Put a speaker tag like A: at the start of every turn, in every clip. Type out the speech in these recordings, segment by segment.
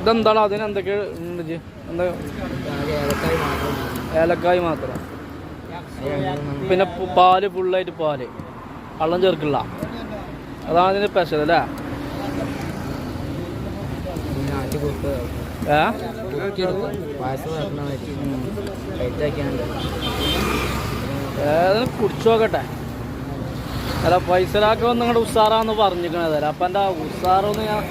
A: ഇതെന്താണ് അതിന് എന്തൊക്കെ
B: ഏലക്കായ് മാത്രം.
A: പിന്നെ പാൽ ഫുള്ളായിട്ട് പാൽ. വെള്ളം ചേർക്കില്ല. അതാണ് ഇതിന്റെ സ്പെഷ്യൽ അല്ലേ?
B: പിന്നെ ആറ്റി കൊടുത്ത്
A: ഏ
B: പായസം വെക്കണം ലൈറ്റാക്കിയാണ്ട്
A: ഏതായാലും കുടിച്ചു നോക്കട്ടെ. അല്ല പൈസലാക്കി വന്ന് നിങ്ങളുടെ ഉസാറാന്ന് പറഞ്ഞിരിക്കണത്. അപ്പൊ എന്റെ ഉസാറൊന്ന് ഞാൻ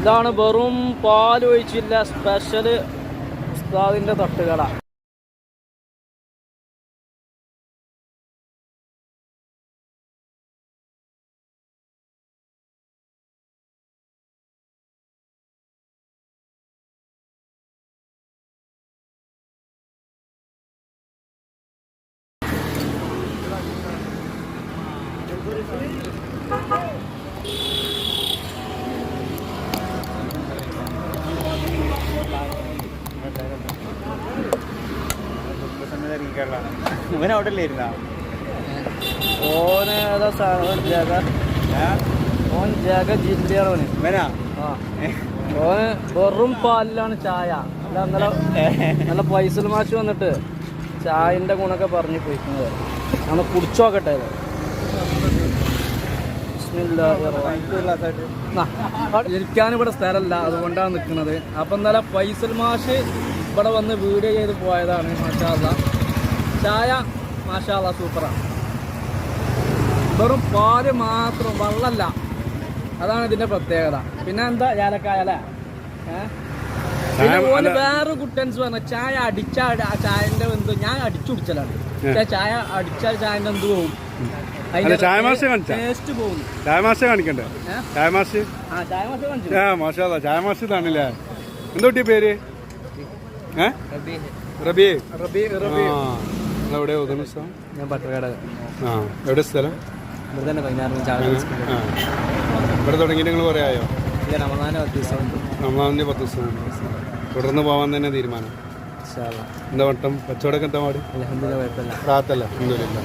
A: ഇതാണ് വെറും പാൽ ഒഴിച്ചില്ല സ്പെഷ്യൽ ഉസ്താദിന്റെ തട്ടുകട.
C: ഇവൻ അവിടെ ഇല്ലായിരുന്നാ
A: ഓന് ഏതാ സാധനം? ജഗ ഓൻ ജഗ ജില്ലയാണ് ഓന്
C: ഇവനാ?
A: ഓന് വെറും പാലിലാണ് ചായ. നല്ല നല്ല പൈസൽ മാച്ച് വന്നിട്ട് ചായന്റെ ഗുണൊക്കെ പറഞ്ഞു പോയിക്കുന്നത് നമ്മൾ കുടിച്ചോക്കട്ടെ ഇരിക്കാൻ ഇവിടെ സ്ഥലമല്ല. അതുകൊണ്ടാണ് നിൽക്കുന്നത്. അപ്പം ഇന്നലെ പൈസൽ മാഷ് ഇവിടെ വന്ന് വീഡിയോ ചെയ്ത് പോയതാണ് മാഷാല്ല ചായ മാഷാല സൂപ്പറാണ് വെറും പാൽ മാത്രം വെള്ളമല്ല അതാണ് ഇതിന്റെ പ്രത്യേകത. പിന്നെ എന്താ ഏലക്കായ അല്ലേ? ഏ? പിന്നെ ഓന് വേറെ കുട്ടൻസ് പറഞ്ഞ ചായ അടിച്ചാൽ ആ ചായന്റെ എന്ത് ഞാൻ അടിച്ചു കുടിച്ചലാണ് ചായ അടിച്ചാൽ ചായന്റെ എന്ത് പോകും? ടേസ്റ്റ് പോകുന്നു
D: കാണിക്കണ്ടേ? എന്തൊട്ടി പേര്? റബി
A: റബി റബി
D: എവിടെ സ്ഥലം
B: ഞാൻ പട്ടക്കാട്
D: ആ എവിടെ സ്ഥലം?
B: ഇവിടെ തന്നെ പതിനാറ്
D: ആ. ഇവിടെ തുടങ്ങിയിട്ട് നിങ്ങൾ കുറേ ആയോ?
B: ഇല്ല റമദാന ദിവസം
D: നമ്മളതിന്റെ പത്ത് ദിവസം തുടർന്ന് പോകാൻ തന്നെ തീരുമാനം. എന്താ വട്ടം? കച്ചവടമൊക്കെ എന്താ പാട്?
B: അലഹമില്ല കുഴപ്പമില്ല.
D: റാത്തല്ല എന്തൊരില്ല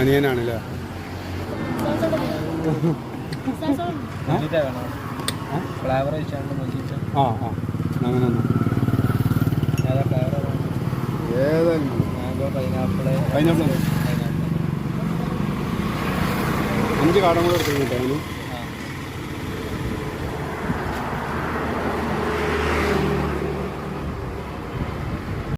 D: അനിയനാണല്ലേ? ആ? ആ അങ്ങനെ
B: പൈനാപ്പിൾ.
D: പൈനാപ്പിൾ അഞ്ച് കാടം കൂടെ എടുത്തു അതിന്